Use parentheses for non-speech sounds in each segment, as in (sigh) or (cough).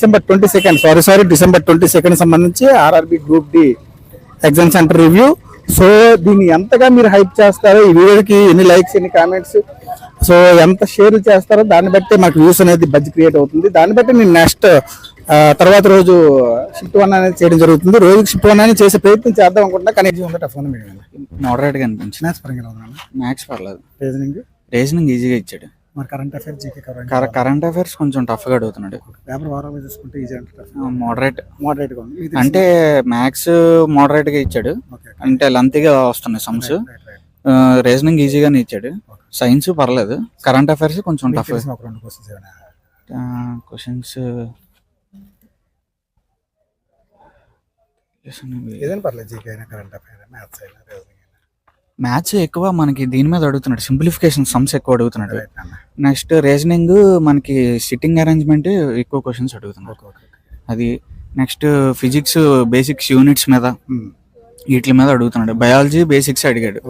December twenty second sorry sorry December twenty second సంబంధించి RRB group D exam centre review so దీన్ని ఎంతగా మీరు hype చేస్తారో ఈ వీడియోకి ఎన్ని లైక్స్ ఎన్ని కామెంట్స్ సో ఎంత షేర్ చేస్తారో దాన్ని బట్టి మాకు వ్యూస్ అనేది బడ్జ్ క్రియేట్ అవుతుంది. దాన్ని బట్టి నేను నెక్స్ట్ తర్వాత రోజు షిఫ్ట్ వన్ అనేది చేయడం జరుగుతుంది. రోజుకి షిఫ్ట్ వన్ అనేది చేసే ప్రయత్నం చేద్దాం అనుకుంటున్నా కానీ ఉందట ఫోన్ మీద. మోడరేట్గా అనిపించింది. మ్యాథ్స్ పరంగా మ్యాథ్స్ పర్లేదు. రీజనింగ్ రీజనింగ్ ఈజీగా ఇచ్చాడు. మరి current affair GK current current affairs కొంచెం టఫ్గా అడుగుతున్నాడు. పేపర్ ఈజీ అంటే మోడరేట్ మోడరేట్గా ఉంది. అంటే మ్యాథ్స్ మోడరేట్గా ఇచ్చాడు. అంటే లెంతీగా వస్తున్నాయి సమ్స్ రీజనింగ్ ఈజీగానే ఇచ్చాడు. సైన్స్ పర్లేదు. కరెంట్ అఫైర్స్ కొంచెం టఫ్ తెలిసిన ఒక రెండు క్వశ్చన్స్ ఏదైనా పర్లేదు జీకే అయినా కరెంట్ అఫైర్ మ్యాథ్స్ అయినా మ్యాథ్స్ ఎక్కువ మనకి దీని మీద అడుగుతున్నాడు. సింప్లిఫికేషన్ సమ్స్ ఎక్కువ అడుగుతున్నాడు. నెక్స్ట్ రీజనింగ్ మనకి సిట్టింగ్ అరేంజ్మెంట్ ఎక్కువ క్వశ్చన్స్ అడుగుతున్నాడు. అది నెక్స్ట్ ఫిజిక్స్ బేసిక్స్ యూనిట్స్ మీద Hmm. వీటి మీద అడుగుతున్నాడు. బయాలజీ బేసిక్స్ అడిగాడు.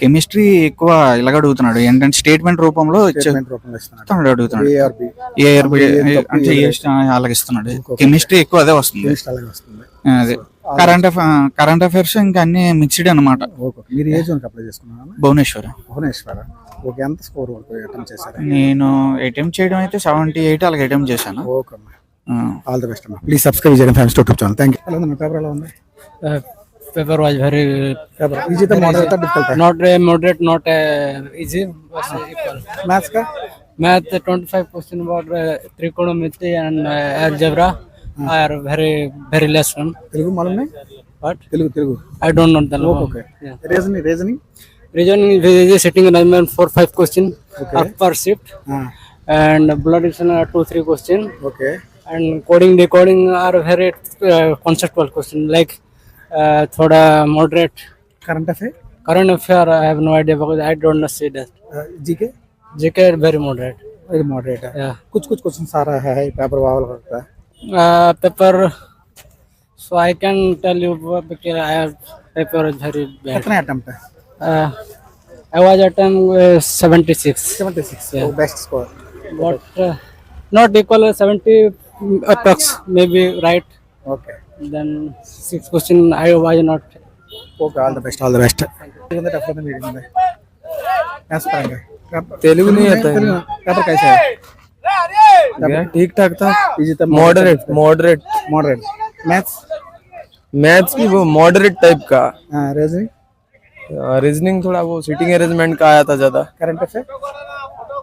కెమిస్ట్రీ ఎక్కువ ఇలాగ అడుగుతున్నాడు. ఏంటంటే స్టేట్మెంట్ రూపంలో ఇస్తున్నాడు. అడుగుతున్నాడు. ఏ అంటే అలాగే ఇస్తున్నాడు. కెమిస్ట్రీ ఎక్కువ అదే వస్తుంది. అదే. కరెంట్ కరెంట్ అఫైర్స్ ఇంకా అన్ని మిక్స్డ్ అన్నమాట. ఓకే. మీరు ఏ జోన్కి అప్లై చేసుకున్నారా భువనేశ్వర్. భువనేశ్వర. ఓకే. ఎంత స్కోర్ వరకు అటెంప్ట్ చేశారు? నేను అటెంప్ట్ చేయడం అయితే సెవెంటీ ఎయిట్ అలాగే అటెంప్ట్ చేశాను. ఓకే అమ్మా. ఆల్ ది బెస్ట్ అమ్మా. ప్లీజ్ సబ్స్క్రైబ్ చేయడం fans YouTube channel thank you ఎలా ఉంది పేపర్ ఎలా ఉంది? paper was very paper. Easy తో moderate difficult not uh, easy. Was equal. Maths కా Math uh, 25 question about uh, trigonometry and uh, algebra are very very less one. Telugu మనం But Telugu Telugu I don't know the okay okay Yeah. Reasoning reasoning Reasoning is is sitting arrangement for five question Okay. per shift and blood addition are two three question okay and coding decoding are very uh, conceptual question like uh, thoda moderate current affair current affair I have no idea because I don't know see that. GK JK are very moderate. ఇది moderate Yeah. कुछ कुछ question आ रहा है paper vowel करता है Uh, paper. So I can tell you because I have paper is very bad. कितने attempt है Uh, I was at time uh, 76, 76 yeah. Best score but uh, not equal uh, 70 mm, approx maybe right. Okay Then six question I was not. Okay all the best all the best कितने tough है meeting में कैसे पढ़ेंगे तेलुगु नहीं आता है। Paper कैसा है ठीक ठाक था? Moderate moderate moderate maths maths भी वो मॉडरेट टाइप का। रीजनिंग रीजनिंग थोड़ा वो सिटिंग अरेंजमेंट का आया था ज़्यादा। करंट अफेयर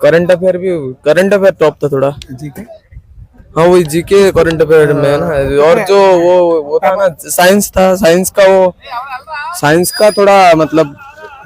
करंट अफेयर भी करंट अफेयर टॉप था थोड़ा। जीके हाँ वही जीके करंट अफेयर में ना। और जो वो वो था ना साइंस था साइंस का वो साइंस का थोड़ा मतलब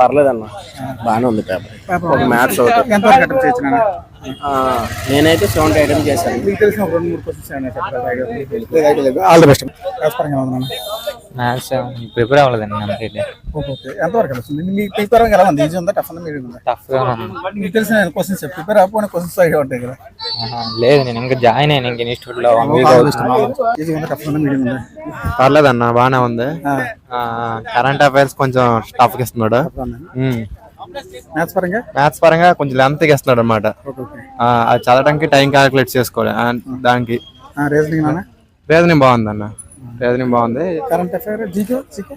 పర్లేదన్న. బాగానే ఉంది పేపర్. ఒక మ్యాథ్స్ ఒకటి. ఎంత వరకు అటెంప్ట్ చేయొచ్చు నాన్న? ఆ, నేనైతే సెవెంటీ ఐటమ్ చేశాను. మీకు తెలిసిన ఒక రెండు మూడు క్వశ్చన్స్ ఏమైనా చెప్పలేదు all the best. Maths prepare అవ్వలేదండి ఓకే ఓకే. ఎంత వరకు వస్తుంది మీ పేపర్ పరంగా ఎలా ఉంది ఈజీ ఉందా? టఫ్ ఉందా? మీరు ఉందా టఫ్గా ఉంది మీకు తెలిసిన క్వశ్చన్స్ ప్రిపేర్ అవ్వకపోయిన క్వశ్చన్స్ ఐడియా ఉంటాయి కదా. ఆహా, లేదు నేను ఇంకా జాయిన్ అయ్యాను. ఇంక ఇన్స్టిట్యూట్లో వన్ వీక్ ఈజీ ఉందా? టఫ్ ఉందా? మీడియం ఉందా? పర్లేదన్న బాగానే ఉంది. కరెంట్ అఫైర్స్ కొంచెం టఫ్గా ఇస్తున్నాడు మ్యాథ్స్ పరంగా? మ్యాథ్స్ పరంగా కొంచెం లెంత్ ఇస్తున్నాడు అనమాట అది చదవడానికి టైం క్యాలిక్యులేట్ చేసుకోవాలి. ఆ, దానికి. రీజనింగ్ బాగుంది అన్న. రీజనింగ్ బాగుంది. Current affair GK GK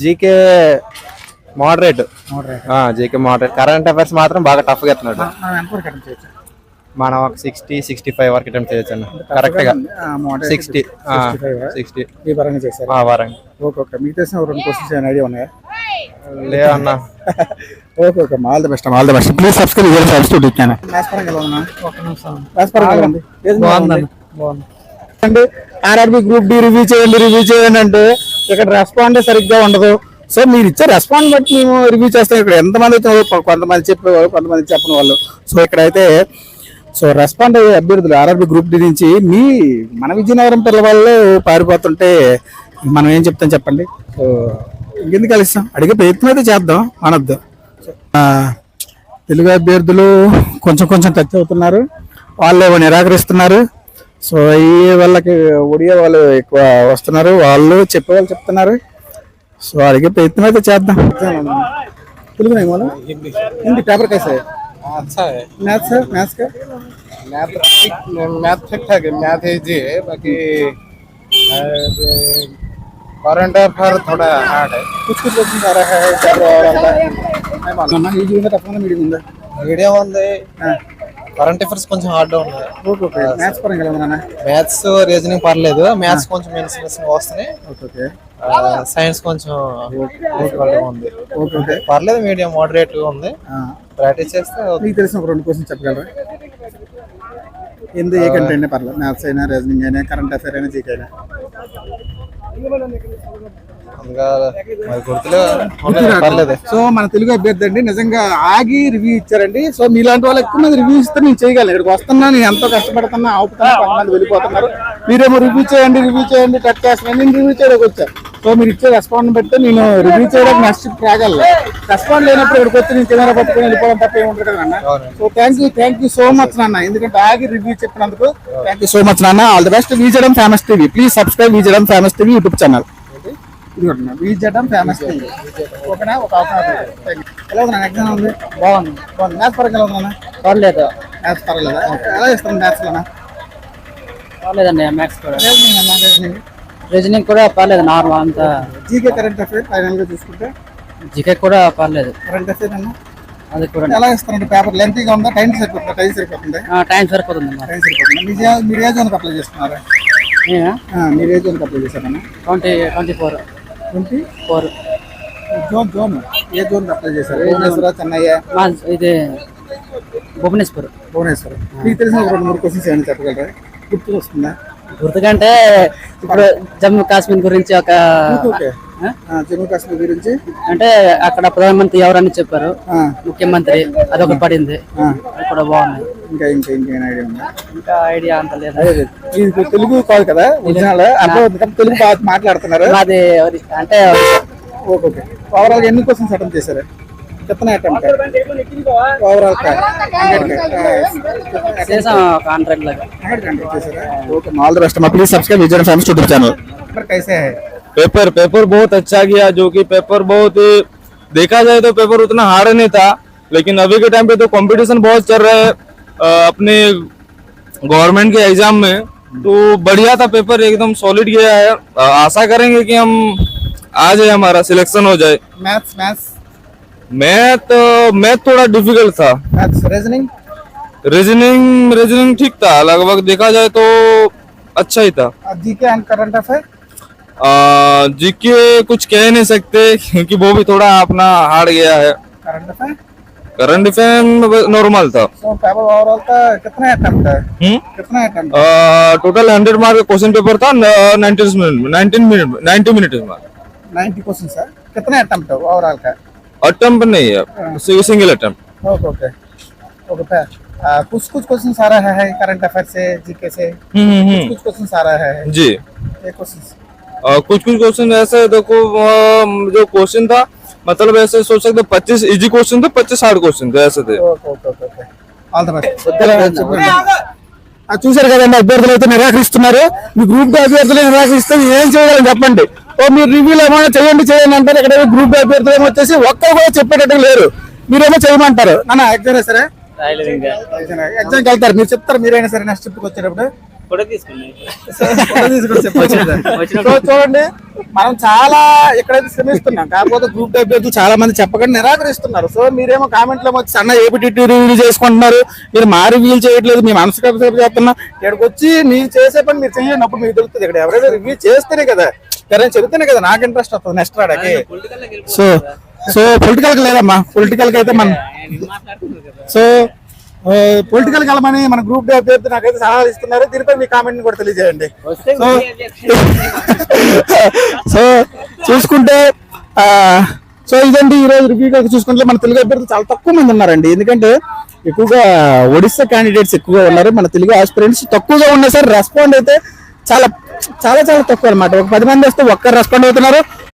GK moderate GK moderate current affairs మాత్రం బాగా టఫ్గా ఇస్తున్నాడు మనం ఒక సిక్స్టీ సిక్స్టీ ఫైవ్ వరకు అటెంప్ట్ చేయొచ్చు అన్న. కరెక్ట్గా. సిక్స్టీ సిక్స్టీ ఈ పరంగా చేశారు? వారంగా. Okay okay. మీకు తెలిసిన ఒక రెండు క్వశ్చన్స్ ఏమైనా ఐడియా ఉన్నాయా? లేదన్నా (laughs) okay okay. All the best all the best please subscribe to పరంగా ఎలా ఉన్నా ఒక నిమిషం మ్యాథ్స్ పరంగా ఎలా ఉంది బాగుంది. ఆర్ఆర్బి గ్రూప్ డి రివ్యూ చేయండి రివ్యూ చేయండి అంటే ఇక్కడ రెస్పాండ్ సరిగ్గా ఉండదు. సో మీరు ఇచ్చే రెస్పాండ్ బట్టి మేము రివ్యూ చేస్తాం. ఇక్కడ ఎంతమంది వచ్చిన కొంతమంది చెప్పేవాళ్ళు కొంతమంది చెప్పని వాళ్ళు. సో ఇక్కడైతే సో రెస్పాండ్ అయ్యే అభ్యర్థులు ఆర్ఆర్బి గ్రూప్ డి నుంచి మీ మన విజయనగరం పిల్లవాళ్ళు పారిపోతుంటే మనం ఏం చెప్తాం చెప్పండి? సో ఇంకెందుకు కలుస్తాం అడిగే ప్రయత్నం అయితే చేద్దాం అనొద్దు తెలుగు అభ్యర్థులు కొంచెం కొంచెం టచ్ అవుతున్నారు. వాళ్ళు ఏమో నిరాకరిస్తున్నారు. సో ఈ వాళ్ళకి ఒడియా వాళ్ళు ఎక్కువ వస్తున్నారు వాళ్ళు చెప్పే వాళ్ళు చెప్తున్నారు సో అడిగే ప్రయత్నం అయితే చేద్దాం తెలుగు नहीं मालूम हिंदी पेपर कैसा है अच्छा है मैथ्स है मैथ्स का मैथ ठीक मैथ ठीक ठाक है मैथ इजी है बाकी करंट अफेयर थोड़ा हार्ड है कुछ कुछ क्वेश्चन आ रहा है पेपर और आ रहा है मैं मालूम ना ఈజీ ఉందా టఫ్ మీడియం ఉందా మీడియం ఉంది కరెంట్ అఫేర్స్ కొంచెం హార్డ్ ఉంది ఓకే ఓకే మ్యాథ్స్ పరంగా ఎలా ఉందన్న మ్యాథ్స్ రీజనింగ్ పర్లేదు. మ్యాథ్స్ కొంచెం మెన్స్ మెన్స్ వస్తున్నాయి. ఓకే ఓకే సైన్స్ కొంచెం గా ఉంది. ఓకే ఓకే పర్లేదు మీడియం మోడరేట్ ఉంది. ప్రాక్టీస్ చేస్తే మీకు తెలిసిన రెండు క్వశ్చన్ చెప్పగలరా? ఎందు ఏ కంటే అయినా పర్లేదు. మ్యాథ్స్ అయినా రీజనింగ్ అయినా కరెంట్ అఫైర్ అయినా జీకే అయినా. సో మన తెలుగు అభ్యర్థి అండి నిజంగా ఆగి రివ్యూ ఇచ్చారండి. సో మీలాంటి వాళ్ళు ఎక్కువ మంది రివ్యూ ఇస్తే నేను చేయగలను. ఇక్కడికి వస్తున్నా నేను ఎంతో కష్టపడుతున్నా ఆపుతున్నా కొంతమంది వెళ్ళిపోతున్నారు. మీరేమో రివ్యూ చేయండి రివ్యూ చేయండి టచ్ చేస్తున్నాను నేను రివ్యూ చేయడానికి వచ్చా? సో మీరు ఇచ్చే రెస్పాండ్ బట్టి నేను రివ్యూ చేయడానికి నెక్స్ట్ రాగలను. రెస్పాండ్ లేనప్పుడు ఇక్కడికి వచ్చి నేను కెమెరా పట్టుకొని వెళ్ళిపోవడం తప్ప ఏముంటుంది కదా అన్న so thank you thank you so much నాన్న. ఎందుకంటే ఆగి రివ్యూ చెప్పినందుకు థ్యాంక్ యూ సో మచ్ నాన్న. ఆల్ ది బెస్ట్ విజయడం ఫేమస్ టీవీ ప్లీజ్ సబ్స్క్రైబ్ విజయడం ఫేమస్ టీవీ యూట్యూబ్ ఛానల్ ఇదిగోండి విజయడం ఫేమస్ టీవీ ఓకేనా? ఒక ఎలా ఉంది ఎగ్జామ్ ఉంది? బాగుంది. బాగుంది. మ్యాథ్స్ పరంగా ఎలా ఉందన్న పర్లేదు. మ్యాథ్స్ పర్లేదా? ఓకే ఎలా ఇస్తాను మ్యాథ్స్ లోనా పర్లేదండి మ్యాథ్స్ కూడా రీజనింగ్ కూడా పర్లేదు నార్మల్ అంతా. జీకే కరెంట్ అఫైర్ ఫైనల్గా చూసుకుంటే జికే కూడా పర్లేదు. కరెంట్ అఫైర్ అన్న? అది కూడా. ఎలా ఇస్తారంటే పేపర్ లెంతీగా ఉందా? టైం సరిపోతుందా? టైం సరిపోతుంది? టైం సరిపోతుంది టైం సరిపోతుంది? మీరు ఏ- జోన్కి అప్లై చేస్తున్నారా? ఆ, మీరు ఏ జోన్కి అప్లై చేశారన్న? Twenty twenty four. Twenty? Four. Zone zone? ఏ జోన్కి అప్లై చేశారు? భువనేశ్వర చెన్నై మా ఇది భువనేశ్వర్. భువనేశ్వర్. మీకు తెలిసిన రెండు మూడు క్వశ్చన్స్ ఏమైనా చెప్పగలరా? గుర్తుకు వస్తుందా గుర్తుకంటే ఇప్పుడు జమ్మూ కాశ్మీర్ గురించి ఒక జమ్మూ కాశ్మీర్ గురించి? అంటే అక్కడ ప్రధానమంత్రి ఎవరని చెప్పారు? ముఖ్యమంత్రి. అదొకటి పడింది. కూడా బాగున్నాయి ఇంకా ఇంకా ఇంకేమైనా ఐడియా ఉందా? ఇంకా ఐడియా అంత లేదు. ఇది తెలుగు కాదు కదా ఒరిజినల్. అర్థం తెలుగు మాట్లాడుతున్నారు. అది- అంటే ఓకే ఓకే. ఓవరాల్ ఎన్ని క్వశ్చన్స్ అటెంప్ట్ చేశారు? कितना अटेम्प्ट है। ओवरऑल का ओके ऑल द बेस्ट मैं please subscribe vision channel paper कैसे है? पेपर पेपर बहुत अच्छा गया जो कि पेपर बहुत ही देखा जाए तो पेपर उतना हार्ड नहीं था लेकिन अभी के टाइम पे तो कंपटीशन बहुत चल रहा है अपने गवर्नमेंट के एग्ज़ाम में। तो बढ़िया था पेपर एकदम सॉलिड गया है। आशा करेंगे कि हम आ जाए हमारा सिलेक्शन हो जाए। मैथ्स मैथ्स मैथ मैथ थोड़ा डिफ़िकल्ट था। रीजनिंग रीजनिंग रीजनिंग ठीक था। लगभग देखा जाए तो अच्छा ही था। GK and current affair GK कुछ कह नहीं सकते क्योंकि वो भी थोड़ा अपना हार्ड गया है। Current affair current affair normal था। ओवरऑल का कितना अटेम्प्ट है? कितना attempt total hundred mark question paper था nineteen minute nineteen minute ninety minute 90 questions है कितना अटेम्प्ट है ओवरऑल का? अटेम्प्ट नहीं है single attempt okay okay okay पे आ, कुछ कुछ क्वेश्चंस आ रहा है करंट अफेयर से जीके से कुछ कुछ क्वेश्चंस आ रहा है जी ये क्वेश्चंस अ, कुछ कुछ क्वेश्चन ऐसे देखो अ, जो क्वेश्चन था मतलब ऐसे सोच सकते पच्चीस इजी क्वेश्चन थे पच्चीस हार्ड क्वेश्चन थे ऐसे थे okay okay okay okay all the best చూసారు కదండి అభ్యర్థులు అయితే నిరాకరిస్తున్నారు మీ గ్రూప్ అభ్యర్థులు నిరాకరిస్తే ఏం చేయగలని చెప్పండి ఓ మీరు రివ్యూలు ఏమైనా చేయండి చేయండి అంటారు. ఇక్కడ గ్రూప్ అభ్యర్థులు ఏమో వచ్చేసి ఒక్కరు కూడా చెప్పేటట్టు లేరు. మీరేమో చేయమంటారు. అన్న ఎగ్జామ్ సరే? ఎగ్జామ్కి వెళ్తారు. మీరు చెప్తారు మీరైనా సరే నెక్స్ట్ ట్రిప్కి వచ్చేటప్పుడు. చూడండి మనం చాలా ఇక్కడైతే శ్రమిస్తున్నాం. కాకపోతే గ్రూప్ అభ్యర్థులు చాలా మంది చెప్పకుండా నిరాకరిస్తున్నారు. సో మీరేమో కామెంట్లో వచ్చి అన్న ఏపీ రివ్యూ చేసుకుంటున్నారు. మీరు మా రివ్యూలు చేయట్లేదు మీ మనసు చేస్తున్నా. ఇక్కడికి వచ్చి మీరు చేసే పని మీరు చేయండి అప్పుడు మీకు తెలుస్తుంది. ఇక్కడ ఎవరైనా రివ్యూ చేస్తేనే కదా ఎవరైనా చెబితేనే కదా నాకు ఇంట్రెస్ట్ వస్తుంది నెక్స్ట్ రాడకి. సో సో పొలిటికల్ లేదమ్మా. పొలిటికల్ అయితే మన సో పొలిటికల్ కలమని మన గ్రూప్ డే అభ్యర్థి నాకైతే సలహాలు ఇస్తున్నారు. దీనిపై మీ కామెంట్ కూడా తెలియజేయండి. సో (laughs) సో చూసుకుంటే ఆ, సో ఇదండి ఈ రోజు రివ్యూ చూసుకుంటే మన తెలుగు అభ్యర్థులు చాలా తక్కువ మంది ఉన్నారండి. ఎందుకంటే ఎక్కువగా ఒడిస్సా క్యాండిడేట్స్ ఎక్కువగా ఉన్నారు. మన తెలుగు ఆస్పిరెంట్స్ తక్కువగా ఉన్నా సరే రెస్పాండ్ అయితే చాలా చాలా చాలా తక్కువ అనమాట ఒక పది మంది వస్తే ఒక్కరు రెస్పాండ్ అవుతున్నారు.